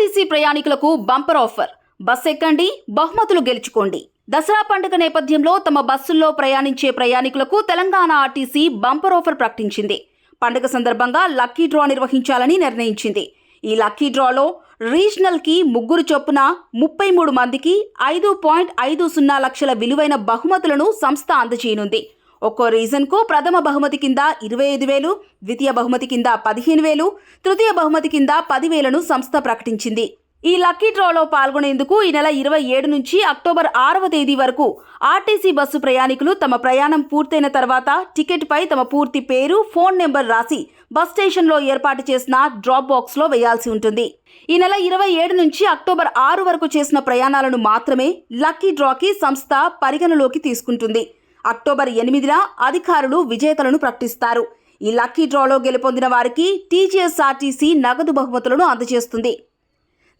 RTC ప్రయాణికులకు bumper offer. Bus ఎక్కండి బహుమతులు గెలుచుకోండి. దసరా పండుగ నేపథ్యంలో తమ బస్సుల్లో ప్రయాణించే ప్రయాణికులకు తెలంగాణ ఆర్టీసీ బంపర్ ఆఫర్ ప్రకటించింది. పండుగ సందర్భంగా లక్కీ డ్రా నిర్వహించాలని నిర్ణయించింది. ఈ లక్కీ డ్రాలో రీజనల్కి ముగ్గురు చొప్పున ముప్పై మూడు మందికి ఐదు పాయింట్ ఐదు సున్నా లక్షల విలువైన బహుమతులను సంస్థ అందజేయనుంది. ఒక్కో రీజన్కు ప్రథమ బహుమతి కింద ఇరవై ఐదు వేలు ద్వితీయ బహుమతి కింద పదిహేను వేలు తృతీయ బహుమతి కింద పదివేలను సంస్థ ప్రకటించింది. ఈ లక్కీ డ్రాలో పాల్గొనేందుకు ఈ నెల ఇరవై ఏడు నుంచి అక్టోబర్ ఆరవ తేదీ వరకు ఆర్టీసీ బస్సు ప్రయాణికులు తమ ప్రయాణం పూర్తయిన తర్వాత టికెట్పై తమ పూర్తి పేరు ఫోన్ నెంబర్ రాసి బస్ స్టేషన్లో ఏర్పాటు చేసిన డ్రాప్ బాక్స్లో వేయాల్సి ఉంటుంది. ఈ నెల ఇరవై ఏడు నుంచి అక్టోబర్ ఆరు వరకు చేసిన ప్రయాణాలను మాత్రమే లక్కీ డ్రాకి సంస్థ పరిగణలోకి తీసుకుంటుంది. అక్టోబర్ ఎనిమిదిన అధికారులు విజేతలను ప్రకటిస్తారు. ఈ లక్కీ డ్రాలో గెలుపొందిన వారికి టీజీఎస్ఆర్టీసీ నగదు బహుమతులను అందజేస్తుంది.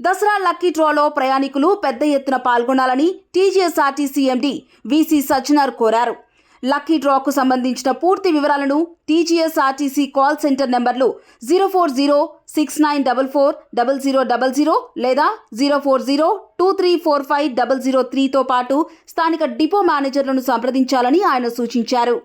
దసరా లక్కీ డ్రాలో ప్రయాణికులు పెద్ద ఎత్తున పాల్గొనాలని టీజీఎస్ఆర్టీసీ ఎండీ వీసీ సజ్జనార్ కోరారు. లక్కీ డ్రాకు సంబంధించిన పూర్తి వివరాలను టీజీఎస్ఆర్టీసీ కాల్ సెంటర్ నెంబర్లు zero four zero six nine double four double zero double zero లేదా zero four zero two three four five double zero త్రీతో పాటు స్థానిక డిపో మేనేజర్లను సంప్రదించాలని ఆయన సూచించారు